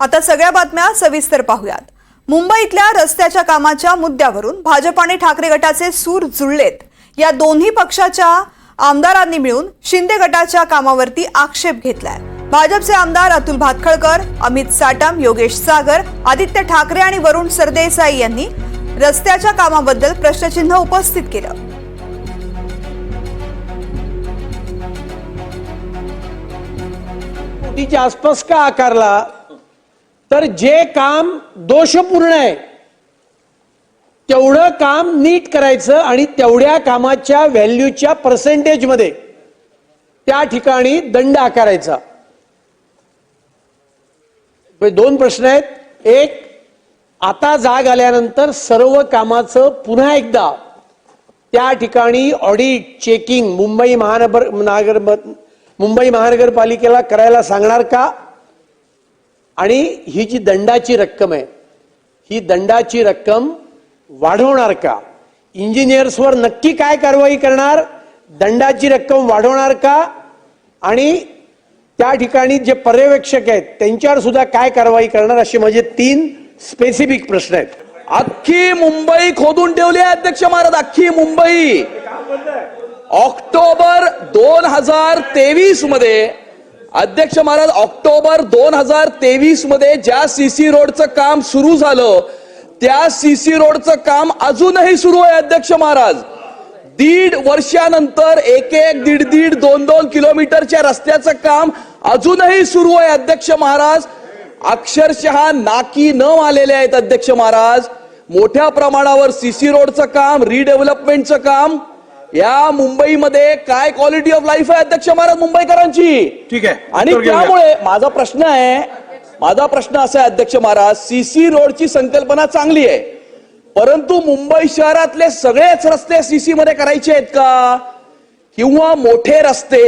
आता सगळ्या बातम्या सविस्तर पाहूयात. मुंबईतल्या रस्त्याच्या कामाच्या मुद्द्यावरून भाजप आणि ठाकरे गटाचे सूर जुळलेत. या दोन्ही पक्षाच्या आमदारांनी मिळून शिंदे गटाच्या कामावरती आक्षेप घेतलाय. भाजपचे आमदार अतुल भातखळकर अमित साटम योगेश सागर आदित्य ठाकरे आणि वरुण सरदेसाई यांनी रस्त्याच्या कामाबद्दल प्रश्नचिन्ह उपस्थित केलं. आसपास का आकारला? तर जे काम दोषपूर्ण आहे तेवढं काम नीट करायचं आणि तेवढ्या कामाच्या व्हॅल्यूच्या पर्सेंटेजमध्ये त्या ठिकाणी दंड आकारायचा. दोन प्रश्न आहेत. एक आता जाग आल्यानंतर सर्व कामाचं पुन्हा एकदा त्या ठिकाणी ऑडिट चेकिंग मुंबई महानगर नागर मुंबई महानगरपालिकेला करायला सांगणार का? आणि ही जी दंडाची रक्कम आहे ही दंडाची रक्कम वाढवणार का? इंजिनियर्सवर नक्की काय कारवाई करणार? दंडाची रक्कम वाढवणार का? आणि त्या ठिकाणी जे पर्यवेक्षक आहेत त्यांच्यावर सुद्धा काय कारवाई करणार असे माझे तीन स्पेसिफिक प्रश्न आहेत. अख्खी मुंबई खोदून ठेवली आहे अध्यक्ष महाराज अख्खी मुंबई. ऑक्टोबर दोन हजार तेवीसमध्ये अध्यक्ष महाराज ऑक्टोबर दोन हजार तेवीसमध्ये ज्या सीसी रोडचं काम सुरू झालं त्या सीसी रोडचं काम अजूनही सुरू आहे अध्यक्ष महाराज. दीड वर्षानंतर एक एक दीड दीड दोन दोन किलोमीटरच्या रस्त्याचं काम अजूनही सुरू आहे अध्यक्ष महाराज. अक्षरशः नाकी न आलेले आहेत अध्यक्ष महाराज. मोठ्या प्रमाणावर सीसी रोडचं काम रिडेव्हलपमेंटचं काम या मुंबईमध्ये काय क्वालिटी ऑफ लाईफ आहे अध्यक्ष महाराज मुंबईकरांची ठीक आहे. आणि. त्यामुळे माझा प्रश्न आहे माझा प्रश्न असा आहे अध्यक्ष महाराज सीसी रोडची संकल्पना चांगली आहे परंतु मुंबई शहरातले सगळेच रस्ते सीसी मध्ये करायचे आहेत का किंवा मोठे रस्ते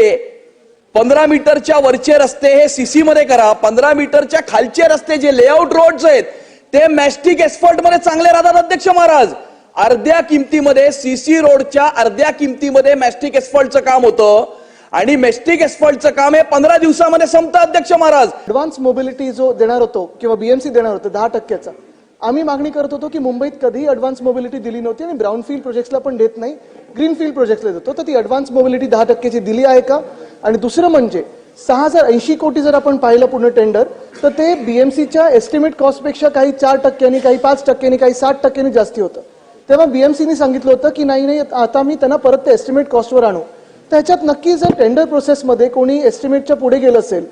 पंधरा मीटरच्या वरचे रस्ते हे सीसी मध्ये करा पंधरा मीटरच्या खालचे रस्ते जे लेआउट रोड्स आहेत ते मॅस्टिक एक्सपर्टमध्ये चांगले राहतात अध्यक्ष महाराज अर्ध्या किमतीमध्ये सीसी रोडच्या अर्ध्या किमतीमध्ये मॅस्टिक एस्फॉल्टचं काम होतं. आणि मॅस्टिक एस्फॉल्टचं काम हे पंधरा दिवसामध्ये संपतं अध्यक्ष महाराज. ऍडव्हान्स मोबिलिटी जो देणार होतो किंवा बीएमसी देणार होतं दहा टक्क्याचा. आम्ही मागणी करत होतो की मुंबईत कधीही ऍडव्हान्स मोबिलिटी दिली नव्हती आणि ब्राऊन फील्ड प्रोजेक्ट्सला पण देत नाही. ग्रीन फील्ड प्रोजेक्टला देतो तर ती ऍडव्हान्स मोबिलिटी दहा टक्क्याची दिली आहे का? आणि दुसरं म्हणजे सहा हजार ऐंशी कोटी जर आपण पाहिलं पूर्ण टेंडर तर ते बीएमसीच्या एस्टिमेट कॉस्टपेक्षा काही चार टक्क्यांनी काही पाच टक्क्यांनी काही साठ टक्क्यांनी जास्ती होतं. तेव्हा बीएमसीने सांगितलं होतं की नाही नाही आता मी त्यांना परत ते एस्टिमेट कॉस्टवर आणू. त्याच्यात नक्की जर टेंडर प्रोसेसमध्ये कोणी एस्टिमेटच्या पुढे गेलं असेल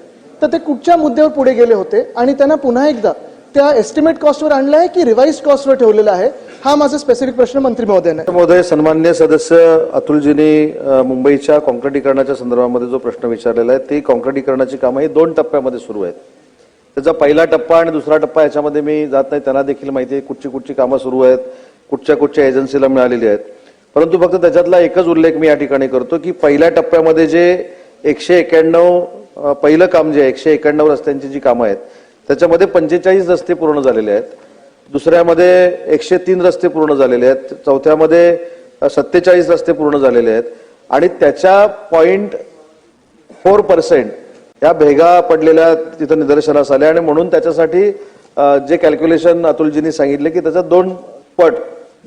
तर ते कुठच्या मुद्द्यावर पुढे गेले होते? आणि त्यांना पुन्हा एकदा त्या एस्टिमेट कॉस्टवर आणलं आहे की रिवाइज कॉस्टवर ठेवलेला आहे? हा माझा स्पेसिफिक प्रश्न मंत्री महोदयाने महोदय सन्मान्य सदस्य अतुलजींनी मुंबईच्या कॉन्क्रिटीकरणाच्या संदर्भामध्ये जो प्रश्न विचारलेला आहे ती कॉन्क्रिटीकरणाची कामं ही दोन टप्प्यामध्ये सुरू आहेत. त्याचा पहिला टप्पा आणि दुसरा टप्पा याच्यामध्ये मी जात नाही त्यांना देखील माहिती आहे कुठची कुठची कामं सुरू आहेत. कुठच्या कुठच्या एजन्सीला मिळालेली आहेत. परंतु फक्त त्याच्यातला एकच उल्लेख मी या ठिकाणी करतो की पहिल्या टप्प्यामध्ये जे एकशे एक्याण्णव पहिलं काम जे आहे एकशे एक्याण्णव रस्त्यांची जी कामं आहेत त्याच्यामध्ये पंचेचाळीस रस्ते पूर्ण झालेले आहेत. दुसऱ्यामध्ये एकशे तीन रस्ते पूर्ण झालेले आहेत. चौथ्यामध्ये सत्तेचाळीस रस्ते पूर्ण झालेले आहेत. आणि त्याच्या पॉईंट फोर पर्सेंट या भेगा पडलेल्या तिथं निदर्शनास आल्या आणि म्हणून त्याच्यासाठी जे कॅल्क्युलेशन अतुलजींनी सांगितले की त्याचा दोन पट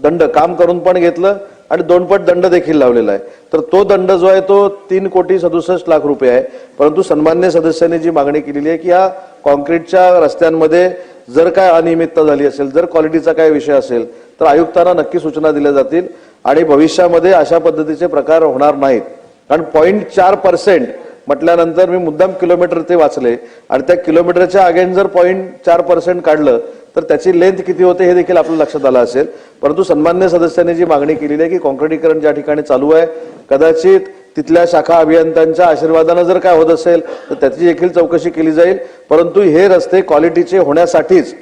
दंड काम करून पण घेतलं आणि दोनपट दंड देखील लावलेला आहे. तर तो दंड जो आहे तो तीन कोटी सदुसष्ट लाख रुपये आहे. परंतु सन्मान्य सदस्यांनी जी मागणी केलेली आहे की या कॉन्क्रीटच्या रस्त्यांमध्ये जर काय अनियमितता झाली असेल जर क्वालिटीचा काय विषय असेल तर आयुक्तांना नक्की सूचना दिल्या जातील आणि भविष्यामध्ये अशा पद्धतीचे प्रकार होणार नाहीत. कारण पॉईंट चार पर्सेंट म्हटल्यानंतर मी मुद्दाम किलोमीटर ते वाचले आणि त्या किलोमीटरच्या अगेन जर पॉईंट चार पर्सेंट काढलं तर त्याची लेंथ किती होते हे देखील आपल्या लक्षात आलं असेल. परंतु सन्मान्य सदस्यांनी जी मागणी केलेली आहे की कॉन्क्रिटीकरण ज्या ठिकाणी चालू आहे कदाचित तिथल्या शाखा अभियंत्यांच्या आशीर्वादानं जर काय होत असेल तर त्याची देखील चौकशी केली जाईल. परंतु हे रस्ते क्वालिटीचे होण्यासाठीच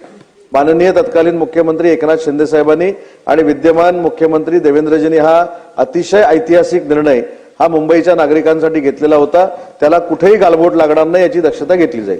माननीय तत्कालीन मुख्यमंत्री एकनाथ शिंदे साहेबांनी आणि विद्यमान मुख्यमंत्री देवेंद्रजींनी हा अतिशय ऐतिहासिक निर्णय हा मुंबईच्या नागरिकांसाठी घेतलेला होता. त्याला कुठेही गालबोट लागणार नाही याची दक्षता घेतली जाईल.